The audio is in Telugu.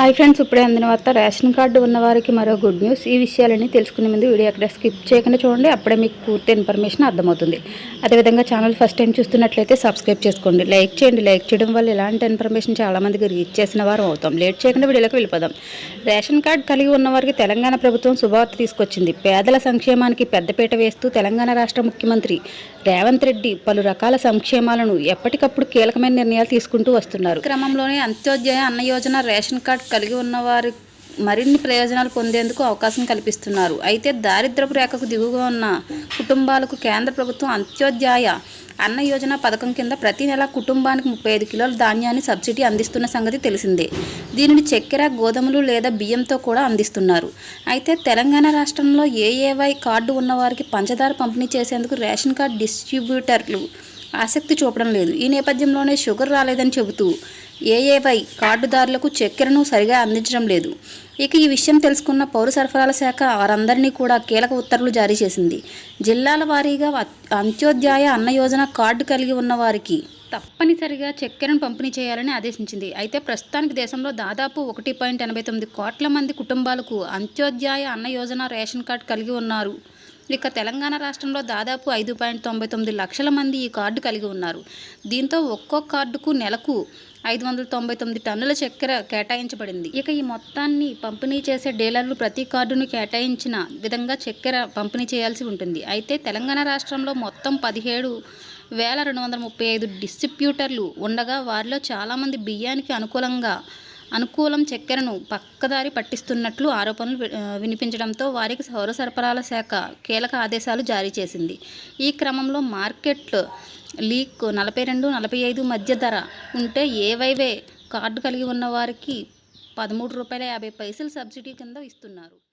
హాయ్ ఫ్రెండ్స్ ఇప్పుడే అందిన వార్త రేషన్ కార్డు ఉన్న వారికి మరో గుడ్ న్యూస్. ఈ విషయాలన్నీ తెలుసుకునే ముందు వీడియో అక్కడ స్కిప్ చేయకుండా చూడండి అప్పుడే మీకు పూర్తి ఇన్ఫర్మేషన్ అర్థమవుతుంది. అదేవిధంగా ఛానల్ ఫస్ట్ టైం చూస్తున్నట్లయితే సబ్స్క్రైబ్ చేసుకోండి. లైక్ చేయండి. లైక్ చేయడం వల్ల ఇలాంటి ఇన్ఫర్మేషన్ చాలామందికి రీచ్ చేసిన వారు అవుతాం. లేట్ చేయకుండా వీడియోలోకి వెళ్ళిపోదాం. రేషన్ కార్డు కలిగి ఉన్నవారికి తెలంగాణ ప్రభుత్వం శుభవార్త తీసుకొచ్చింది. పేదల సంక్షేమానికి పెద్దపీట వేస్తూ తెలంగాణ రాష్ట్ర ముఖ్యమంత్రి రేవంత్ రెడ్డి పలు రకాల సంక్షేమాలను ఎప్పటికప్పుడు కీలకమైన నిర్ణయాలు తీసుకుంటూ వస్తున్నారు. క్రమంలోనే అంత్యోదయ అన్న యోజన రేషన్ కార్డు కలిగి ఉన్నవారు మరిన్ని ప్రయోజనాలు పొందేందుకు అవకాశం కల్పిస్తున్నారు. అయితే దారిద్రపు రేఖకు దిగువగా ఉన్న కుటుంబాలకు కేంద్ర ప్రభుత్వం అంత్యోధ్యాయ అన్న యోజన పథకం కింద ప్రతి నెల కుటుంబానికి ముప్పై ఐదు కిలోల ధాన్యాన్ని సబ్సిడీ అందిస్తున్న సంగతి తెలిసిందే. దీనిని చక్కెర గోధుమలు లేదా బియ్యంతో కూడా అందిస్తున్నారు. అయితే తెలంగాణ రాష్ట్రంలో ఏఏవై కార్డు ఉన్నవారికి పంచదార పంపిణీ చేసేందుకు రేషన్ కార్డు డిస్ట్రిబ్యూటర్లు ఆసక్తి చూపడం లేదు. ఈ నేపథ్యంలోనే షుగర్ రాలేదని చెబుతూ ఏఏవై కార్డుదారులకు చక్కెరను సరిగా అందించడం లేదు. ఇక ఈ విషయం తెలుసుకున్న పౌర సరఫరాల శాఖ వారందరినీ కూడా కీలక ఉత్తర్వులు జారీ చేసింది. జిల్లాల వారీగా అంత్యోదయ అన్న యోజన కార్డు కలిగి ఉన్న వారికి తప్పనిసరిగా చక్కెరను పంపిణీ చేయాలని ఆదేశించింది. అయితే ప్రస్తుతానికి దేశంలో దాదాపు ఒకటి పాయింట్ ఎనభై తొమ్మిది కోట్ల మంది కుటుంబాలకు అంత్యోదయ అన్న యోజన రేషన్ కార్డు కలిగి ఉన్నారు. ఇక తెలంగాణ రాష్ట్రంలో దాదాపు ఐదు పాయింట్ తొంభై తొమ్మిది లక్షల మంది ఈ కార్డు కలిగి ఉన్నారు. దీంతో ఒక్కో కార్డుకు నెలకు ఐదు వందల తొంభై తొమ్మిది టన్నుల చక్కెర కేటాయించబడింది. ఇక ఈ మొత్తాన్ని పంపిణీ చేసే డీలర్లు ప్రతి కార్డును కేటాయించిన విధంగా చక్కెర పంపిణీ చేయాల్సి ఉంటుంది. అయితే తెలంగాణ రాష్ట్రంలో మొత్తం పదిహేడు వేల రెండు వందల ముప్పై ఐదు డిస్ట్రిబ్యూటర్లు ఉండగా వారిలో చాలామంది బియ్యానికి అనుకూలంగా అనుకూలం చక్కెరను పక్కదారి పట్టిస్తున్నట్లు ఆరోపణలు వి- వినిపించడంతో వారికి పౌర సరఫరాల శాఖ కీలక ఆదేశాలు జారీ చేసింది. ఈ క్రమంలో మార్కెట్లో లీక్ నలభై రెండు నలభై ఐదు మధ్య ధర ఉంటే ఏవైవే కార్డు కలిగి ఉన్న వారికి పదమూడు రూపాయల యాభై పైసలు సబ్సిడీ కింద ఇస్తున్నారు.